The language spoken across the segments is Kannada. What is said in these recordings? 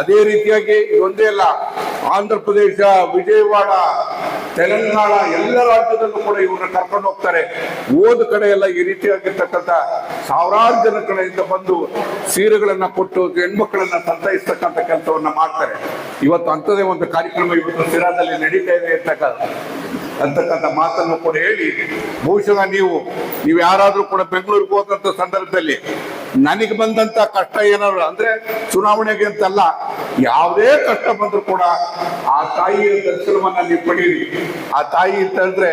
ಅದೇ ರೀತಿಯಾಗಿ ಇದೊಂದೇ ಅಲ್ಲ, ಆಂಧ್ರ ಪ್ರದೇಶ, ವಿಜಯವಾಡ, ತೆಲಂಗಾಣ, ಎಲ್ಲ ರಾಜ್ಯದಲ್ಲೂ ಕೂಡ ಇವ್ರನ್ನ ಕರ್ಕೊಂಡು ಹೋಗ್ತಾರೆ. ಓದ್ ಕಡೆ ಎಲ್ಲ ಈ ರೀತಿಯಾಗಿರ್ತಕ್ಕಂಥ ಸಾವಿರಾರು ಜನ ಕಡೆಯಿಂದ ಬಂದು ಸೀರೆಗಳನ್ನ ಕೊಟ್ಟು ಹೆಣ್ಮಕ್ಳನ್ನ ಸಂತೈಸ್ತಕ್ಕಂಥ ಕೆಲಸವನ್ನ ಮಾಡ್ತಾರೆ. ಇವತ್ತು ಅಂತದೇ ಒಂದು ಕಾರ್ಯಕ್ರಮ ಇವತ್ತು ಸಿರಾದಲ್ಲಿ ನಡೀತಾ ಇದೆ ಇರ್ತಕ್ಕಂಥ ಅಂತಕ್ಕಂಥ ಮಾತನ್ನು ಕೂಡ ಹೇಳಿ, ಬಹುಶಃ ನೀವು ನೀವು ಯಾರಾದ್ರೂ ಕೂಡ ಬೆಂಗಳೂರಿಗೆ ಹೋದಂತ ಸಂದರ್ಭದಲ್ಲಿ ನನಗೆ ಬಂದಂತ ಕಷ್ಟ ಏನಾದ್ರು ಅಂದ್ರೆ ಚುನಾವಣೆಗೆ ಅಂತಲ್ಲ, ಯಾವುದೇ ಕಷ್ಟ ಬಂದ್ರು ಕೂಡ ಆ ತಾಯಿಯ ದರ್ಶನವನ್ನ ನೀವು ಪಡೀರಿ. ಆ ತಾಯಿ ಅಂತ ಹೇಳಿದ್ರೆ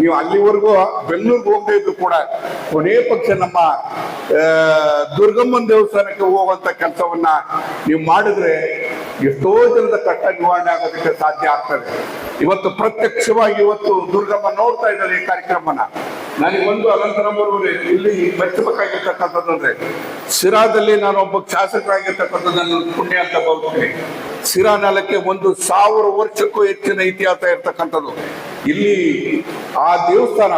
ನೀವು ಅಲ್ಲಿವರೆಗೂ ಬೆಂಗಳೂರಿಗೆ ಹೋಗದೇ ಇದ್ರು ಕೂಡ ಕೊನೆ ಪಕ್ಷ ನಮ್ಮ ದುರ್ಗಮ್ಮನ ದೇವಸ್ಥಾನಕ್ಕೆ ಹೋಗುವಂತ ಕೆಲಸವನ್ನ ನೀವು ಮಾಡಿದ್ರೆ ಎಷ್ಟೋ ಜನದ ಕಷ್ಟ ನಿವಾರಣೆ ಆಗೋದಕ್ಕೆ ಸಾಧ್ಯ ಆಗ್ತದೆ. ಇವತ್ತು ಪ್ರತ್ಯಕ್ಷವಾಗಿ ಇವತ್ತು ದುರ್ಗಮ್ಮ ನೋಡ್ತಾ ಇದ್ದಾರೆ ಈ ಕಾರ್ಯಕ್ರಮನ ನನಗೆ ಒಂದು ಅನಂತರಮ್ಮರವರು ಇಲ್ಲಿ ಮೆಚ್ಚಬೇಕಾಗಿರ್ತಕ್ಕಂಥದ್ದಂದ್ರೆ ಸಿರಾದಲ್ಲಿ ನಾನು ಒಬ್ಬ ಶಾಸಕರಾಗಿರ್ತಕ್ಕಂಥದ್ದು ನನ್ನ ಪುಣ್ಯ ಅಂತ ಭಾವಿಸ್ತೀನಿ. ಶಿರಾ ನೆಲಕ್ಕೆ ಒಂದು ಸಾವಿರ ವರ್ಷಕ್ಕೂ ಹೆಚ್ಚಿನ ಇತಿಹಾಸ ಇರ್ತಕ್ಕಂಥದ್ದು. ಇಲ್ಲಿ ಆ ದೇವಸ್ಥಾನ,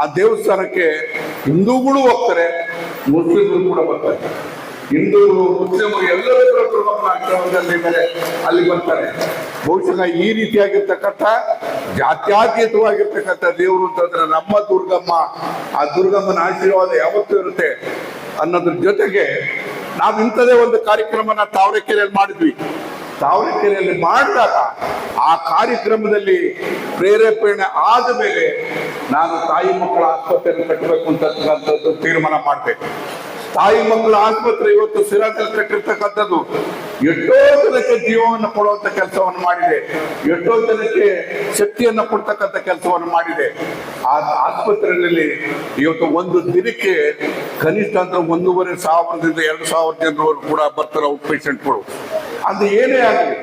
ಆ ದೇವಸ್ಥಾನಕ್ಕೆ ಹಿಂದೂಗಳು ಹೋಗ್ತಾರೆ ಮುಸ್ಲಿಮರು ಕೂಡ ಬರ್ತಾರೆ. ಹಿಂದೂಗಳು ಮುಸ್ಲಿಮರು ಎಲ್ಲರೂ ಕೂಡ ಪ್ರಮುಖ ಮೇಲೆ ಅಲ್ಲಿ ಬರ್ತಾರೆ. ಬಹುಶಃ ಈ ರೀತಿಯಾಗಿರ್ತಕ್ಕಂಥ, ಜಾತ್ಯಾತೀತವಾಗಿರ್ತಕ್ಕಂಥ ದೇವರು ಅಂತಂದ್ರೆ ನಮ್ಮ ದುರ್ಗಮ್ಮ. ಆ ದುರ್ಗಮ್ಮನ ಆಶೀರ್ವಾದ ಯಾವತ್ತೂ ಇರುತ್ತೆ ಅನ್ನೋದ್ರ ಜೊತೆಗೆ ನಾವು ಇಂಥದೇ ಒಂದು ಕಾರ್ಯಕ್ರಮನ ತಾವರೆಕೆರೆಯಲ್ಲಿ ಮಾಡಿದ್ವಿ. ತಾವರೆಕೆರೆಯಲ್ಲಿ ಮಾಡಿದಾಗ ಆ ಕಾರ್ಯಕ್ರಮದಲ್ಲಿ ಪ್ರೇರೇಪಣೆ ಆದ ಮೇಲೆ ನಾನು ತಾಯಿ ಮಕ್ಕಳ ಆಸ್ಪತ್ರೆಯನ್ನು ಕಟ್ಟಬೇಕು ಅಂತಕ್ಕಂಥದ್ದು ತೀರ್ಮಾನ ಮಾಡಬೇಕು ತಾಯಿ ಮಕ್ಕಳ ಆಸ್ಪತ್ರೆ ಇವತ್ತು ಸಿರಾದಲ್ಲಿ ಕಟ್ಟಿರ್ತಕ್ಕಂಥದ್ದು ಎಷ್ಟೋ ಜನಕ್ಕೆ ಜೀವವನ್ನು ಕೊಡುವಂತ ಕೆಲಸವನ್ನು ಮಾಡಿದೆ ಎಷ್ಟೋ ಜನಕ್ಕೆ ಶಕ್ತಿಯನ್ನು ಕೊಡ್ತಕ್ಕಂಥ ಕೆಲಸವನ್ನು ಮಾಡಿದೆ. ಆ ಆಸ್ಪತ್ರೆಯಲ್ಲಿ ಇವತ್ತು ಒಂದು ದಿನಕ್ಕೆ ಕನಿಷ್ಠ ಅಂದ್ರೆ ಒಂದೂವರೆ ಸಾವಿರದಿಂದ ಎರಡು ಸಾವಿರ ಕೂಡ ಬರ್ತಾರೆ ಔಟ್ ಪೇಷಂಟ್ಗಳು ಅದು ಏನೇ ಆಗಲಿ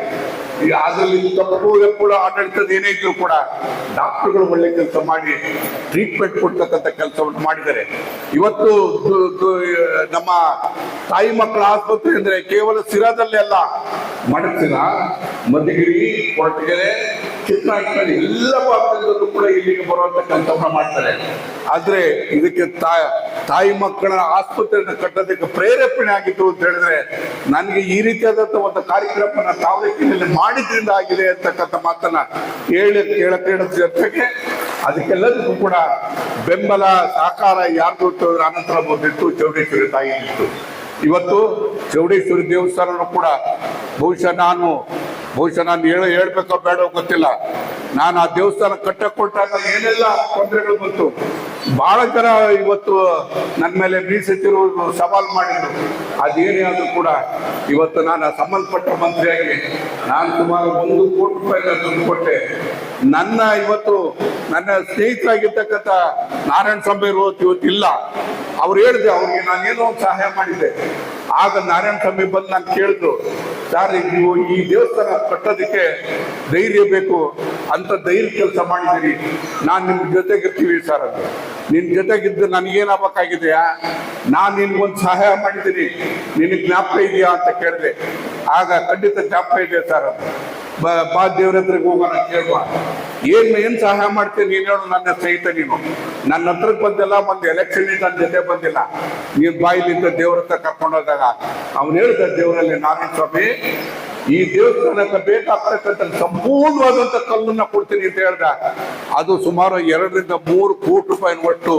ಅದರಲ್ಲಿ ತಪ್ಪು ಎಪ್ಪುಳ ಆಡಳಿತದ ಏನೇ ಇದ್ರು ಕೂಡ ಡಾಕ್ಟರ್ಗಳು ಒಳ್ಳೆ ಕೆಲಸ ಮಾಡಿ ಟ್ರೀಟ್ಮೆಂಟ್ ಕೊಡ್ತಕ್ಕಂಥ ಕೆಲಸವನ್ನು ಮಾಡಿದ್ದಾರೆ. ಇವತ್ತು ನಮ್ಮ ತಾಯಿ ಮಕ್ಕಳ ಆಸ್ಪತ್ರೆ ಅಂದ್ರೆ ಕೇವಲ ಸಿರಾದಲ್ಲಿ ಅಲ್ಲ, ಮಡಚಿನ, ಮಧುಗಿರಿ, ಕೊರಟಗೆರೆ ಚಿಕ್ಕನಾಡಿನಲ್ಲಿ ಎಲ್ಲ ಭಾಗದಲ್ಲೂ ಕೂಡ ಇಲ್ಲಿಗೆ ಬರುವಂತ ಕೆಲಸವನ್ನು ಮಾಡ್ತಾರೆ. ಆದ್ರೆ ಇದಕ್ಕೆ ತಾ- ತಾಯಿ ಮಕ್ಕಳ ಆಸ್ಪತ್ರೆಯನ್ನು ಕಟ್ಟೋದಕ್ಕೆ ಪ್ರೇರೇಪಣೆ ಆಗಿತ್ತು ಅಂತ ಹೇಳಿದ್ರೆ ನನಗೆ ಈ ರೀತಿಯಾದಂಥ ಒಂದು ಕಾರ್ಯಕ್ರಮನ ತಾಲೂಕಿನಲ್ಲಿ ಮಾಡಿದ್ರಿಂದ ಆಗಿದೆ ಅಂತಕ್ಕಂಥ ಮಾತನ್ನ ಹೇಳಿ ಕೇಳ ಜೊತೆಗೆ ಅದಕ್ಕೆಲ್ಲದಕ್ಕೂ ಕೂಡ ಬೆಂಬಲ, ಸಹಕಾರ ಯಾರ್ದು ಅಂತಂದ್ರೆ ಅನಂತರ ಬಂದಿತ್ತು ಚೌಡೇಶ್ವರಿ ತಾಯಿ ಇವತ್ತು ಚೌಡೇಶ್ವರಿ ದೇವಸ್ಥಾನ ಕೂಡ ಬಹುಶಃ ನಾನು ಬಹುಶಃ ನಾನು ಹೇಳ ಹೇಳ್ಬೇಕೋ ಬೇಡೋ ಗೊತ್ತಿಲ್ಲ. ನಾನು ಆ ದೇವಸ್ಥಾನ ಕಟ್ಟಕ್ ಕೊಟ್ಟಾಗ ಏನೆಲ್ಲ ತೊಂದರೆಗಳು ಬಂತು. ಬಹಳ ಜನ ಇವತ್ತು ನನ್ನ ಮೇಲೆ ಮೀಸೆತ್ತಿರುವುದು ಸವಾಲ್ ಮಾಡಿದ್ರು. ಅದೇನೇ ಆದ್ರೂ ಕೂಡ ಇವತ್ತು ನಾನು ಸಂಬಂಧಪಟ್ಟ ಮಂತ್ರಿಯಾಗಿ ನಾನು ಸುಮಾರು ಒಂದು ಕೋಟಿ ರೂಪಾಯಿ ದುಡ್ಡು ಕೊಟ್ಟೆ. ನನ್ನ ಇವತ್ತು ನನ್ನ ಸ್ನೇಹಿತರಾಗಿರ್ತಕ್ಕಂಥ ನಾರಾಯಣ ಸ್ವಾಮಿ ಇವತ್ತು ಇಲ್ಲ. ಅವ್ರು ಹೇಳಿದೆ ಅವ್ರಿಗೆ ನಾನೇನೋ ಒಂದು ಸಹಾಯ ಮಾಡಿದ್ದೆ. ಆಗ ನಾರಾಯಣ ಸ್ವಾಮಿ ಬಂದು ನಾನು ಕೇಳಿದ್ರು ಸರ್ ನೀವು ಈ ದೇವಸ್ಥಾನ ಕಟ್ಟೋದಕ್ಕೆ ಧೈರ್ಯ ಬೇಕು ಅಂತ ಧೈರ್ಯ ಕೆಲಸ ಮಾಡಿದ್ದೀರಿ. ನಾನು ನಿಮ್ಮ ಜೊತೆಗಿರ್ತೀವಿ ಸರ್ ಅಂತ. ನಿನ್ ಜೊತೆಗಿದ್ದು ನನಗೇನಾಗಬೇಕಾಗಿದೆಯಾ? ನಾನು ನಿನ್ಗೊಂದು ಸಹಾಯ ಮಾಡಿದ್ದೀನಿ. ನಿನಗೆ ಜ್ಞಾಪಕ ಇದೆಯಾ ಅಂತ ಕೇಳಿದೆ. ಆಗ ಖಂಡಿತ ಜ್ಞಾಪಕ ಇದೆ ಸರ್ ಅಂತ. ಬಾ ದೇವ್ರ ಹತ್ರಕ್ಕೆ ಹೋಗೋಣ ಕೇಳುವ ಏನ್ ಏನ್ ಸಹಾಯ ಮಾಡ್ತೀನಿ ನೀನ್ ಹೇಳು, ನನ್ನ ಸ್ನೇಹಿತ ನೀನು. ನನ್ನ ಹತ್ರಕ್ಕೆ ಬಂದಿಲ್ಲ ಒಂದು ಎಲೆಕ್ಷನ್ ನನ್ನ ಜೊತೆ ಬಂದಿಲ್ಲ. ನೀನ್ ಬಾಯಿಲಿಂದ ದೇವ್ರ ಹತ್ರ ಕರ್ಕೊಂಡು ಹೋದಾಗ ಅವ್ನು ಹೇಳ್ದ ದೇವರಲ್ಲಿ ನಾರಾಯಣ ಸ್ವಾಮಿ, ಈ ದೇವಸ್ಥಾನಕ್ಕೆ ಬೇಕಾಗ್ತಕ್ಕಂಥ ಸಂಪೂರ್ಣವಾದಂತ ಕಲ್ಲನ್ನ ಕೊಡ್ತೀನಿ ಅಂತ ಹೇಳ್ದ. ಅದು ಸುಮಾರು ಎರಡರಿಂದ ಮೂರು ಕೋಟಿ ರೂಪಾಯಿ ಒಟ್ಟು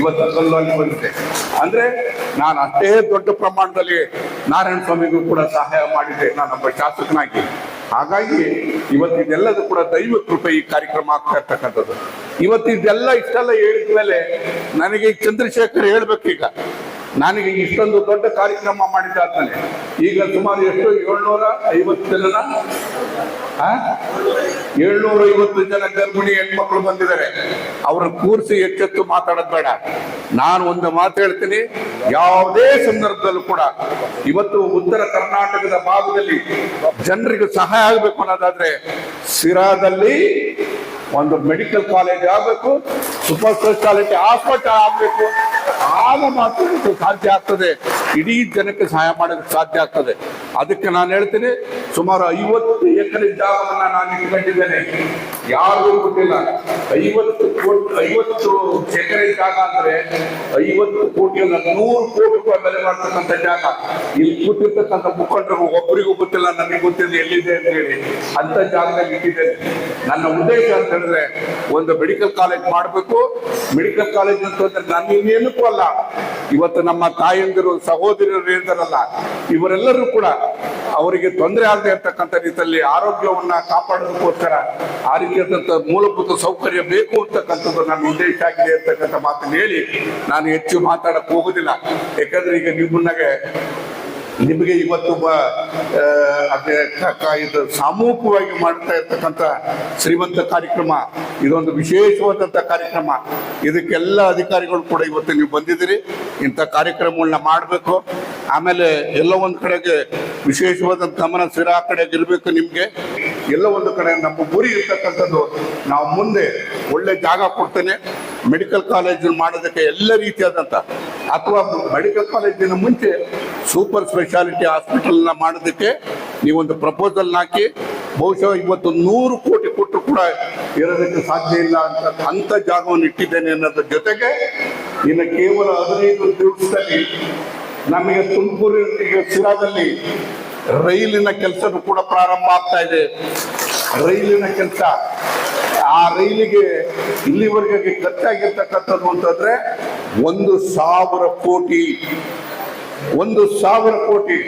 ಇವತ್ತು ಕಲ್ಲು ಅಲ್ಲಿ ಬಂದಿದೆ. ಅಂದ್ರೆ ನಾನು ಅಷ್ಟೇ ದೊಡ್ಡ ಪ್ರಮಾಣದಲ್ಲಿ ನಾರಾಯಣ ಸ್ವಾಮಿಗೂ ಕೂಡ ಸಹಾಯ ಮಾಡಿದ್ದೆ ನಾನೊಬ್ಬ ಶಾಸಕನಾಗಿ. ಹಾಗಾಗಿ ಇವತ್ತು ಇದೆಲ್ಲದೂ ಕೂಡ ದೈವ ಕೃಪೆ ಈ ಕಾರ್ಯಕ್ರಮ ಆಗ್ತಾ ಇರ್ತಕ್ಕಂಥದ್ದು. ಇವತ್ತಿದೆಲ್ಲ ಇಷ್ಟೆಲ್ಲ ಹೇಳಿದ್ಮೇಲೆ ನನಗೆ ಚಂದ್ರಶೇಖರ್ ಹೇಳ್ಬೇಕೀಗ. ನನಗೆ ಇಷ್ಟೊಂದು ದೊಡ್ಡ ಕಾರ್ಯಕ್ರಮ ಮಾಡಿದ್ದಾದ್ಮೇಲೆ ಈಗ ಸುಮಾರು ಎಷ್ಟು ಏಳ್ನೂರ ಐವತ್ತು ಜನ ಏಳ್ನೂರ ಐವತ್ತು ಜನ ಗರ್ಭಿಣಿ ಹೆಣ್ಮಕ್ಳು ಬಂದಿದ್ದಾರೆ. ಅವ್ರನ್ನ ಕೂರಿಸಿ ಎಚ್ಚೆತ್ತು ಮಾತಾಡೋದು ಬೇಡ. ನಾನು ಒಂದು ಮಾತು ಹೇಳ್ತೀನಿ, ಯಾವುದೇ ಸಂದರ್ಭದಲ್ಲೂ ಕೂಡ ಇವತ್ತು ಉತ್ತರ ಕರ್ನಾಟಕದ ಭಾಗದಲ್ಲಿ ಜನರಿಗೆ ಸಹಾಯ ಆಗಬೇಕು ಅನ್ನೋದಾದ್ರೆ ಸಿರಾದಲ್ಲಿ ಒಂದು ಮೆಡಿಕಲ್ ಕಾಲೇಜ್ ಆಗಬೇಕು, ಸೂಪರ್ ಸ್ಪೆಷಾಲಿಟಿ ಹಾಸ್ಪಿಟಲ್ ಆಗಬೇಕು. ಆಗ ಮಾತ್ರ ಸಾಧ್ಯ ಆಗ್ತದೆ. ಇಡೀ ಜನಕ್ಕೆ ಸಹಾಯ ಮಾಡೋದಕ್ಕೆ ಸಾಧ್ಯ ಆಗ್ತದೆ. ಅದಕ್ಕೆ ನಾನು ಹೇಳ್ತೀನಿ ಸುಮಾರು ಐವತ್ತು ಎಕರೆ ಜಾಗವನ್ನ ನಾನು ಇಟ್ಕೊಂಡಿದ್ದೇನೆ. ಯಾರಿಗೂ ಗೊತ್ತಿಲ್ಲ. ಐವತ್ತು ಕೋಟಿ, ಐವತ್ತು ಎಕರೆ ಜಾಗ ಅಂದ್ರೆ ಐವತ್ತು ಕೋಟಿ ಅಲ್ಲ, ನೂರು ಕೋಟಿ ರೂಪಾಯಿ ಬೆಲೆ ಮಾಡ್ತಕ್ಕಂಥ ಜಾಗ. ಇಲ್ಲಿ ಕೂತಿರ್ತಕ್ಕಂಥ ಮುಖಂಡರು ಒಬ್ಬರಿಗೂ ಗೊತ್ತಿಲ್ಲ, ನನಗೆ ಗೊತ್ತಿಲ್ಲ ಎಲ್ಲಿದೆ ಅಂತ ಹೇಳಿ. ಅಂತ ಜಾಗದಲ್ಲಿ ಇಟ್ಟಿದ್ದೇನೆ. ನನ್ನ ಉದ್ದೇಶ ಅಂತ ಹೇಳಿದ್ರೆ ಒಂದು ಮೆಡಿಕಲ್ ಕಾಲೇಜ್ ಮಾಡಬೇಕು. ಮೆಡಿಕಲ್ ಕಾಲೇಜ್ ಅಂತಂದ್ರೆ ನನ್ನ ಇನ್ನೇನಕ್ಕೂ ಅಲ್ಲ. ಇವತ್ತು ನಮ್ಮ ತಾಯಂದಿರು, ಸಹೋದರಿಯರು ಹೇಳ್ತಾರಲ್ಲ, ಇವರೆಲ್ಲರೂ ಕೂಡ ಅವರಿಗೆ ತೊಂದರೆ ಆಗದೆ ಇರ್ತಕ್ಕಂಥ ರೀತಿಯಲ್ಲಿ ಆರೋಗ್ಯವನ್ನ ಕಾಪಾಡೋದಕ್ಕೋಸ್ಕರ ಆ ರೀತಿಯಾದಂಥ ಮೂಲಭೂತ ಸೌಕರ್ಯ ಬೇಕು ಅಂತಕ್ಕಂಥದ್ದು ನನ್ನ ಉದ್ದೇಶ ಆಗಿದೆ ಅಂತಕ್ಕಂಥ ಮಾತನ್ನು ಹೇಳಿ ನಾನು ಹೆಚ್ಚು ಮಾತಾಡಕ್ಕೆ ಹೋಗುದಿಲ್ಲ. ಯಾಕಂದ್ರೆ ಈಗ ನಿಮ್ಮನ್ನಾಗೆ ನಿಮಗೆ ಇವತ್ತು ಇದು ಸಾಮೂಹಿಕವಾಗಿ ಮಾಡ್ತಾ ಇರ್ತಕ್ಕಂಥ ಶ್ರೀಮಂತ ಕಾರ್ಯಕ್ರಮ, ಇದೊಂದು ವಿಶೇಷವಾದಂಥ ಕಾರ್ಯಕ್ರಮ. ಇದಕ್ಕೆಲ್ಲ ಅಧಿಕಾರಿಗಳು ಕೂಡ ಇವತ್ತು ನೀವು ಬಂದಿದ್ದೀರಿ. ಇಂಥ ಕಾರ್ಯಕ್ರಮಗಳನ್ನ ಮಾಡಬೇಕು. ಆಮೇಲೆ ಎಲ್ಲ ಒಂದು ಕಡೆಗೆ ವಿಶೇಷವಾದಂಥ ಗಮನ ಸಿರ ಆ ಕಡೆಗೆ ಇರಬೇಕು ನಿಮಗೆ. ಎಲ್ಲ ಒಂದು ಕಡೆ ನಮ್ಮ ಗುರಿ ಇರ್ತಕ್ಕಂಥದ್ದು, ನಾವು ಮುಂದೆ ಒಳ್ಳೆ ಜಾಗ ಕೊಡ್ತೇನೆ. ಮೆಡಿಕಲ್ ಕಾಲೇಜ್ ಮಾಡೋದಕ್ಕೆ ಎಲ್ಲ ರೀತಿಯಾದಂಥ, ಅಥವಾ ಮೆಡಿಕಲ್ ಕಾಲೇಜಿನ ಮುಂಚೆ ಸೂಪರ್ ಸ್ಪೆಷಾಲಿಟಿ ಹಾಸ್ಪಿಟಲ್ನ ಮಾಡೋದಕ್ಕೆ ನೀವೊಂದು ಪ್ರಪೋಸಲ್ ಹಾಕಿ ಬಹುಶಃ ಇವತ್ತು ನೂರು ಕೋಟಿ ಕೊಟ್ಟರು ಕೂಡ ಇರೋದಕ್ಕೆ ಸಾಧ್ಯ ಇಲ್ಲ ಅಂತ ಅಂತ ಜಾಗವನ್ನು ಇಟ್ಟಿದ್ದೇನೆ ಅನ್ನೋದ್ರ ಜೊತೆಗೆ ಇನ್ನು ಕೇವಲ ಹದಿನೈದು ದಿವಸದಲ್ಲಿ ನಮಗೆ ತುಮಕೂರು ಶಿರಾದಲ್ಲಿ ರೈಲಿನ ಕೆಲಸ ಕೂಡ ಪ್ರಾರಂಭ ಆಗ್ತಾ ಇದೆ. ರೈಲಿನ ಕೆಲಸ. ಆ ರೈಲಿಗೆ ಇಲ್ಲಿವರೆಗೆ ಖರ್ಚಾಗಿರ್ತಕ್ಕಂಥದ್ದು ಅಂತಂದ್ರೆ ಒಂದು ಸಾವಿರ ಕೋಟಿ ಒಂದು ಸಾವಿರ ಕೋಟಿ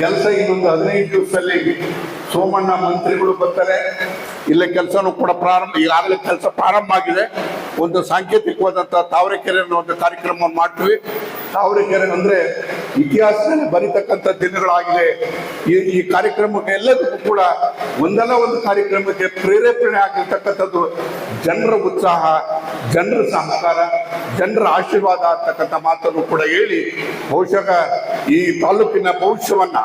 ಕೆಲಸ ಇನ್ನೊಂದು ಹದಿನೈದು ದಿವಸದಲ್ಲಿ ಸೋಮಣ್ಣ ಮಂತ್ರಿಗಳು ಬರ್ತಾರೆ. ಇಲ್ಲೇ ಕೆಲಸನೂ ಕೂಡ ಪ್ರಾರಂಭ, ಈಗಾಗಲೇ ಕೆಲಸ ಪ್ರಾರಂಭ ಆಗಿದೆ. ಒಂದು ಸಾಂಕೇತಿಕವಾದಂತಹ ತಾವರೆಕೆರೆ ಅನ್ನೋ ಒಂದು ಕಾರ್ಯಕ್ರಮವನ್ನು ಮಾಡ್ತೀವಿ. ತಾವರೆಕೆರೆ ಅಂದ್ರೆ ಇತಿಹಾಸದಲ್ಲಿ ಬರೀತಕ್ಕಂಥ ದಿನಗಳಾಗಿದೆ. ಈ ಈ ಕಾರ್ಯಕ್ರಮಕ್ಕೆ ಎಲ್ಲದಕ್ಕೂ ಕೂಡ ಒಂದಲ್ಲ ಒಂದು ಕಾರ್ಯಕ್ರಮಕ್ಕೆ ಪ್ರೇರೇಪಣೆ ಆಗಿರ್ತಕ್ಕಂಥದ್ದು ಜನರ ಉತ್ಸಾಹ ಜನರ ಸಹಕಾರ ಜನರ ಆಶೀರ್ವಾದ ಅಂತಕ್ಕಂಥ ಮಾತನ್ನು ಕೂಡ ಹೇಳಿ, ಬಹುಶಃ ಈ ತಾಲೂಕಿನ ಭವಿಷ್ಯವನ್ನ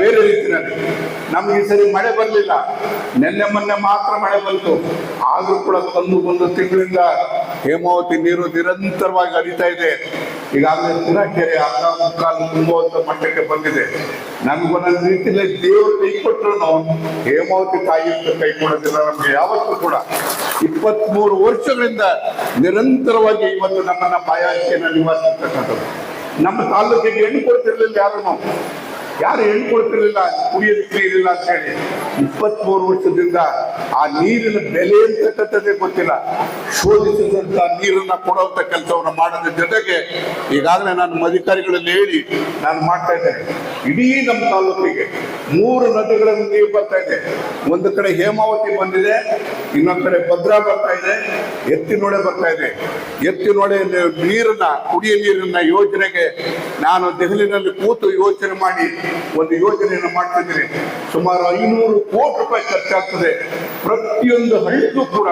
ಬೇರೆ ರೀತಿಯಲ್ಲಿ. ನಮ್ಗೆ ಈ ಸರಿ ಮಳೆ ಬರಲಿಲ್ಲ. ನೆನ್ನೆ, ಮೊನ್ನೆ ಮಾತ್ರ ಮಳೆ ಬಂತು. ಆದರೂ ಕೂಡ ಒಂದು ಒಂದು ತಿಂಗಳಿಂದ ಹೇಮಾವತಿ ನೀರು ನಿರಂತರವಾಗಿ ಹರಿತಾ ಇದೆ. ಈಗಾಗಲೇ ಕೆರೆ ಅರ್ಧ ಮುಕ್ಕಾಲು ತುಂಬುವಂತ ಮಟ್ಟಕ್ಕೆ ಬಂದಿದೆ. ನಮ್ಗೊಂದೊಂದು ರೀತಿಯಲ್ಲಿ ದೇವರು ಕೈ ಕೊಟ್ಟರು ಹೇಮಾವತಿ ತಾಯಿ ಅಂತ ಕೈ ಕೊಡೋದಿಲ್ಲ ನಮ್ಗೆ ಯಾವತ್ತೂ ಕೂಡ. ಇಪ್ಪತ್ಮೂರು ವರ್ಷಗಳಿಂದ ನಿರಂತರವಾಗಿ ಇವತ್ತು ನಮ್ಮನ್ನ ಬಾಯಾರಿಕೆಯನ್ನು ನಿವಾರಿಸಿರ್ತಕ್ಕಂಥದ್ದು ನಮ್ಮ ತಾಲೂಕಿಗೆ ಹೆಣ್ಣು ಕೊಡ್ತಿರ್ಲಿಲ್ಲ ಯಾರು? ಯಾರು ಹೇಳ್ಕೊಡ್ತಿರ್ಲಿಲ್ಲ ಕೊಡ್ತಿರ್ಲಿಲ್ಲ ಕುಡಿಯೋದಕ್ಕೆ ಇರಲಿಲ್ಲ ಅಂತ ಹೇಳಿ. ಇಪ್ಪತ್ಮೂರು ವರ್ಷದಿಂದ ಆ ನೀರಿನ ಬೆಲೆ ಅಂತಕ್ಕಂಥದ್ದೇ ಗೊತ್ತಿಲ್ಲ. ಶೋಧಿಸಿದಂತ ನೀರನ್ನ ಕೊಡುವಂತ ಕೆಲಸವನ್ನು ಮಾಡೋದ್ರ ಜೊತೆಗೆ ಈಗಾಗಲೇ ನಾನು ಅಧಿಕಾರಿಗಳಲ್ಲಿ ಹೇಳಿ ನಾನು ಮಾಡ್ತಾ ಇದ್ದೇನೆ. ಇಡೀ ನಮ್ಮ ತಾಲೂಕಿಗೆ ಮೂರು ನದಿಗಳನ್ನು ನೀರು ಬರ್ತಾ ಇದೆ. ಒಂದು ಕಡೆ ಹೇಮಾವತಿ ಬಂದಿದೆ, ಇನ್ನೊಂದು ಕಡೆ ಭದ್ರಾ ಬರ್ತಾ ಇದೆ, ಎತ್ತಿನೊಡೆ ಬರ್ತಾ ಇದೆ. ಎತ್ತಿನೊಡೆ ನೀರನ್ನ, ಕುಡಿಯ ನೀರಿನ ಯೋಜನೆಗೆ ನಾನು ದೆಹಲಿನಲ್ಲಿ ಕೂತು ಯೋಚನೆ ಮಾಡಿ ಒಂದು ಯೋಜನೆಯನ್ನು ಮಾಡ್ತಿದ್ದೀನಿ. ಸುಮಾರು ಐನೂರು ಕೋಟಿ ರೂಪಾಯಿ ಖರ್ಚಾಗ್ತದೆ. ಪ್ರತಿಯೊಂದು ಹಳ್ಳಿಗೂ ಕೂಡ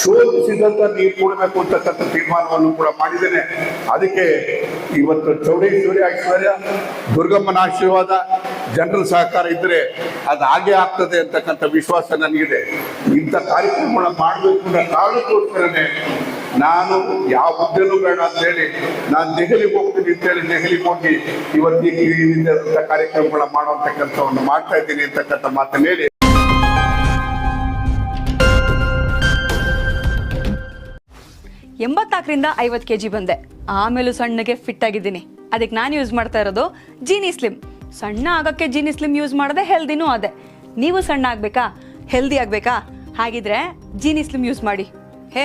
ಶೋಧಿಸಿದಂತ ನೀರು ಕೊಡಬೇಕು ಅಂತಕ್ಕಂಥ ತೀರ್ಮಾನವನ್ನು ಕೂಡ ಮಾಡಿದ್ದೇನೆ. ಅದಕ್ಕೆ ಇವತ್ತು ಚೌಡೇಶ್ವರಿ ಐಶ್ವರ್ಯ, ದುರ್ಗಮ್ಮನ ಆಶೀರ್ವಾದ, ಜನರ ಸಹಕಾರ ಇದ್ರೆ ಅದು ಹಾಗೆ ಆಗ್ತದೆ ಅಂತಕ್ಕಂಥ ವಿಶ್ವಾಸ ನನಗಿದೆ. ಇಂಥ ಕಾರ್ಯಕ್ರಮಗಳನ್ನ ಮಾಡಬೇಕು ಅನ್ನೋ ಕಾರಣಕ್ಕೋಸ್ಕರನೇ ನಾನು ಯಾವ ಹುದ್ದೆನೂ ಬೇಡ ಅಂತ ಹೇಳಿ ನಾನು ದೆಹಲಿಗೆ ಹೋಗ್ತೀನಿ ಅಂತ ಹೇಳಿ ದೆಹಲಿಗೆ ಹೋಗಿ ಇವತ್ತಿನ ಈ ರೀತಿಯಾದಂಥ ಕಾರ್ಯಕ್ರಮಗಳನ್ನ ಮಾಡುವಂತ ಕೆಲಸವನ್ನು ಮಾಡ್ತಾ ಇದ್ದೀನಿ ಅಂತಕ್ಕಂಥ ಮಾತನ್ನು ಹೇಳಿ. ಎಂಬತ್ನಾಲ್ಕರಿಂದ ಐವತ್ತು ಕೆ ಜಿ ಬಂದೆ. ಆಮೇಲೂ ಸಣ್ಣಗೆ ಫಿಟ್ ಆಗಿದ್ದೀನಿ. ಅದಕ್ಕೆ ನಾನು ಯೂಸ್ ಮಾಡ್ತಾ ಇರೋದು ಜೀನಿ ಸ್ಲಿಮ್ ಸಣ್ಣ ಆಗೋಕ್ಕೆ ಜೀನಿ ಸ್ಲಿಮ್ ಯೂಸ್ ಮಾಡಿದೆ ಹೆಲ್ದಿನೂ ಅದೇ. ನೀವು ಸಣ್ಣ ಆಗಬೇಕಾ? ಹೆಲ್ದಿ ಆಗಬೇಕಾ? ಹಾಗಿದ್ರೆ ಜೀನಿ ಸ್ಲಿಮ್ ಯೂಸ್ ಮಾಡಿ. ಹೇ